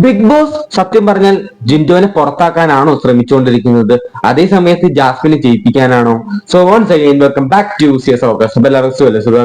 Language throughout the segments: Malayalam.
ബിഗ് ബോസ് സത്യം പറഞ്ഞാൽ ജിൻഡോനെ പുറത്താക്കാനാണോ ശ്രമിച്ചുകൊണ്ടിരിക്കുന്നത് അതേ സമയത്ത് ജാസ്മിനെ ജയിപ്പിക്കാനാണോ? So once again welcome back to CS August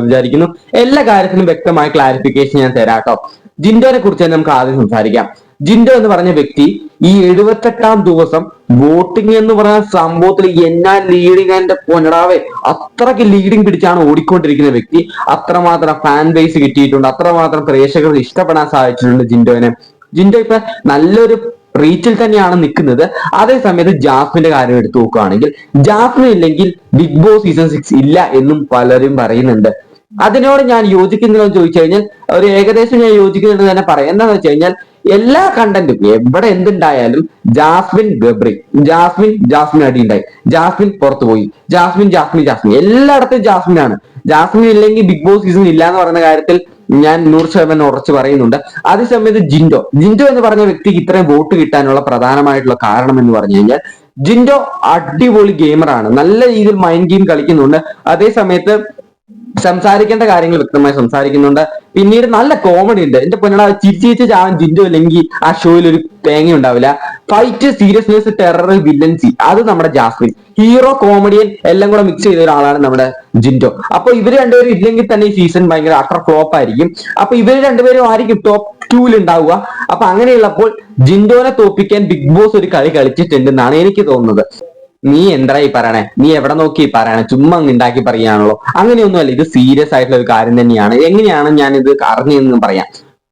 വിചാരിക്കുന്നു. എല്ലാ കാര്യത്തിനും വ്യക്തമായ ക്ലാരിഫിക്കേഷൻ ഞാൻ തരാട്ടോ. ജിൻഡോനെ കുറിച്ച് തന്നെ നമുക്ക് ആദ്യം സംസാരിക്കാം. ജിൻഡോ എന്ന് പറഞ്ഞ വ്യക്തി ഈ എഴുപത്തെട്ടാം ദിവസം വോട്ടിംഗ് എന്ന് പറയുന്ന സംഭവത്തിൽ എന്നാ ലീഡിങ് എന്റെ പൊന്നടാവേ അത്രയ്ക്ക് ലീഡിങ് പിടിച്ചാണ് ഓടിക്കൊണ്ടിരിക്കുന്ന വ്യക്തി. അത്രമാത്രം ഫാൻ ബേസ് കിട്ടിയിട്ടുണ്ട്. അത്രമാത്രം പ്രേക്ഷകർ ഇഷ്ടപ്പെടാൻ സാധിച്ചിട്ടുണ്ട് ജിൻഡോനെ. ജിൻഡോ ഇപ്പൊ നല്ലൊരു റീച്ചിൽ തന്നെയാണ് നിൽക്കുന്നത്. അതേ സമയത്ത് ജാസ്മിന്റെ കാര്യം എടുത്തു നോക്കുകയാണെങ്കിൽ ജാസ്മിൻ ഇല്ലെങ്കിൽ ബിഗ് ബോസ് സീസൺ സിക്സ് ഇല്ല എന്നും പലരും പറയുന്നുണ്ട്. അതിനോട് ഞാൻ യോജിക്കുന്നില്ലെന്ന് ചോദിച്ചു കഴിഞ്ഞാൽ ഒരു ഏകദേശം ഞാൻ യോജിക്കുന്നുണ്ട് തന്നെ പറയാം. എന്താന്ന് വെച്ച് കഴിഞ്ഞാൽ എല്ലാ കണ്ടന്റും എവിടെ എന്തുണ്ടായാലും ജാസ്മിൻ ഗബ്രി ജാസ്മിൻ ജാസ്മിൻ അടി ഉണ്ടായി. ജാസ്മിൻ പുറത്തു പോയി. ജാസ്മിൻ ജാസ്മിൻ ജാസ്മിൻ എല്ലായിടത്തും ജാസ്മിൻ ആണ് ജാസ്മിൻ ഇല്ലെങ്കിൽ ബിഗ് ബോസ് സീസൺ ഇല്ല എന്ന് പറയുന്ന കാര്യത്തിൽ ഞാൻ നൂറ് ശതമാനം ഉറച്ചു പറയുന്നുണ്ട്. അതേസമയത്ത് ജിൻഡോ. ജിൻഡോ എന്ന് പറഞ്ഞ വ്യക്തിക്ക് ഇത്രയും വോട്ട് കിട്ടാനുള്ള പ്രധാനമായിട്ടുള്ള കാരണം എന്ന് പറഞ്ഞു കഴിഞ്ഞാൽ ജിൻഡോ അടിപൊളി ഗെയിമറാണ് നല്ല രീതിയിൽ മൈൻഡ് ഗെയിം കളിക്കുന്നുണ്ട്. അതേസമയത്ത് സംസാരിക്കേണ്ട കാര്യങ്ങൾ വ്യക്തമായി സംസാരിക്കുന്നുണ്ട്. പിന്നീട് നല്ല കോമഡി ഉണ്ട്. എന്റെ പൊന്നട ചിരിച്ചിരിച്ച് ചാവൻ ജിൻഡോ അല്ലെങ്കിൽ ആ ഷോയിൽ ഒരു തേങ്ങ ഉണ്ടാവില്ല ഫൈറ്റ് സീരിയസ്നെസ് ടെറർ വില്ലൻസി അത് നമ്മുടെ ജാസ്മിൻ. ഹീറോ കോമഡിയൻ എല്ലാം കൂടെ മിക്സ് ചെയ്ത ഒരാളാണ് നമ്മുടെ ജിൻഡോ. അപ്പൊ ഇവർ രണ്ടുപേരും ഇല്ലെങ്കിൽ തന്നെ ഈ സീസൺ ഭയങ്കര അത്ര ഫ്ലോപ്പ് ആയിരിക്കും. അപ്പൊ ഇവർ രണ്ടുപേരും ആയിരിക്കും ടോപ്പ് ടൂവിൽ ഉണ്ടാവുക. അപ്പൊ അങ്ങനെയുള്ളപ്പോൾ ജിൻഡോനെ തോപ്പിക്കാൻ ബിഗ് ബോസ് ഒരു കളി കളിച്ചിട്ടുണ്ടെന്നാണ് എനിക്ക് തോന്നുന്നത്. നീ എന്തായി പറയണേ? നീ എവിടെ നോക്കി പറയണേ? ചുമ്മാ അങ്ങ് ഉണ്ടാക്കി പറയുകയാണല്ലോ അങ്ങനെയൊന്നുമല്ല. ഇത് സീരിയസ് ആയിട്ടുള്ള ഒരു കാര്യം തന്നെയാണ്. എങ്ങനെയാണ് ഞാൻ ഇത് അറിഞ്ഞതെന്ന് പറയാം.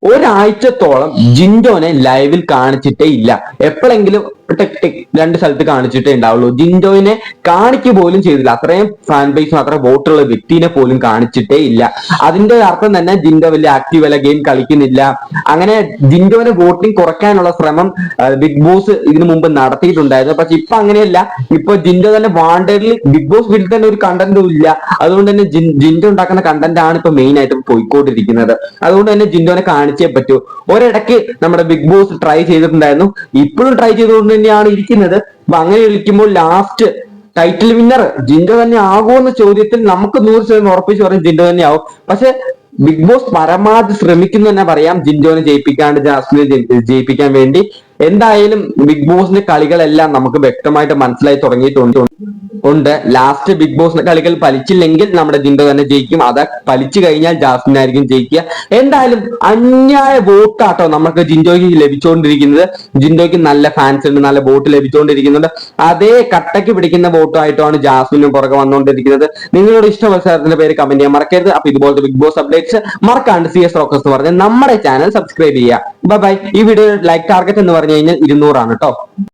ഒരാഴ്ചത്തോളം ജിൻഡോനെ ലൈവിൽ കാണിച്ചിട്ടേ ഇല്ല. എപ്പോഴെങ്കിലും ടെക് രണ്ട് സ്ഥലത്ത് കാണിച്ചിട്ടേ ഉണ്ടാവുള്ളൂ. ജിൻഡോയിനെ കാണിക്കുക പോലും ചെയ്തില്ല. അത്രയും ഫാൻ ബേസും അത്ര വോട്ടുള്ള വ്യക്തിനെ പോലും കാണിച്ചിട്ടേ ഇല്ല. അതിന്റെ അർത്ഥം തന്നെ ജിൻഡോ വലിയ ആക്റ്റീവ് അല്ല ഗെയിം കളിക്കുന്നില്ല. അങ്ങനെ ജിൻഡോനെ വോട്ടിംഗ് കുറയ്ക്കാനുള്ള ശ്രമം ബിഗ് ബോസ് ഇതിനു മുമ്പ് നടത്തിയിട്ടുണ്ടായിരുന്നു. പക്ഷെ ഇപ്പൊ അങ്ങനെയല്ല. ഇപ്പൊ ജിൻഡോ തന്നെ വാണ്ടറിൽ ബിഗ് ബോസ് വീട്ടിൽ തന്നെ ഒരു കണ്ടന്റും ഇല്ല. അതുകൊണ്ട് തന്നെ ജിൻ- ജിൻഡോ ഉണ്ടാക്കുന്ന കണ്ടന്റ് ആണ് ഇപ്പൊ മെയിൻ ആയിട്ട് പോയിക്കൊണ്ടിരിക്കുന്നത്. അതുകൊണ്ട് തന്നെ ജിൻഡോനെ കാണിച്ചേ പറ്റൂ. ഒരിടയ്ക്ക് നമ്മുടെ ബിഗ് ബോസ് ട്രൈ ചെയ്തിട്ടുണ്ടായിരുന്നു. ഇപ്പോഴും ട്രൈ ചെയ്തുകൊണ്ട് തന്നെയാണ് ഇരിക്കുന്നത്. അപ്പൊ അങ്ങനെ ഇരിക്കുമ്പോൾ ലാസ്റ്റ് ടൈറ്റിൽ വിന്നർ ജിൻഡ തന്നെ ആകുമെന്ന ചോദ്യത്തിൽ നമുക്ക് നൂറ് ശതമാനം ഉറപ്പിച്ച് പറയും ജിൻഡ തന്നെ ആവും. പക്ഷെ ബിഗ് ബോസ് പരമാവധി ശ്രമിക്കുന്നു തന്നെ പറയാം ജിൻഡോനെ ജയിപ്പിക്കാണ്ട് ജാസ്മിനെ ജയിപ്പിക്കാൻ വേണ്ടി. എന്തായാലും ബിഗ് ബോസിന്റെ കളികളെല്ലാം നമുക്ക് വ്യക്തമായിട്ട് മനസ്സിലായി തുടങ്ങിയിട്ടുണ്ട്. ഉണ്ട്. ലാസ്റ്റ് ബിഗ് ബോസ് കളികൾ പലിച്ചില്ലെങ്കിൽ നമ്മുടെ ജിൻഡോ തന്നെ ജയിക്കും. അത് പലിച്ചു കഴിഞ്ഞാൽ ജാസ്മിൻ ആയിരിക്കും ജയിക്കുക. എന്തായാലും അന്യായ വോട്ടാട്ടോ നമുക്ക് ജിൻഡോയ്ക്ക് ലഭിച്ചുകൊണ്ടിരിക്കുന്നത് ജിൻഡോയ്ക്ക് നല്ല ഫാൻസ് ഉണ്ട് നല്ല വോട്ട് ലഭിച്ചുകൊണ്ടിരിക്കുന്നുണ്ട് അതേ കട്ടയ്ക്ക് പിടിക്കുന്ന വോട്ടായിട്ടാണ് ജാസ്മിനും പുറകെ വന്നുകൊണ്ടിരിക്കുന്നത്. നിങ്ങളുടെ ഇഷ്ട മത്സരത്തിന്റെ പേര് കമന്റ് ചെയ്യാൻ മറക്കരുത്. അപ്പൊ ഇതുപോലത്തെ ബിഗ് ബോസ് അപ്ഡേറ്റ്സ് മറക്കാണ്ട് സി എസ് റോക്കസ് എന്ന് പറഞ്ഞ് നമ്മുടെ ചാനൽ സബ്സ്ക്രൈബ് ചെയ്യുക. ബൈ ബൈ ഈ വീഡിയോ ലൈക്ക് ടാർഗറ്റ് എന്ന് പറഞ്ഞു കഴിഞ്ഞാൽ ഇരുന്നൂറാണ് കേട്ടോ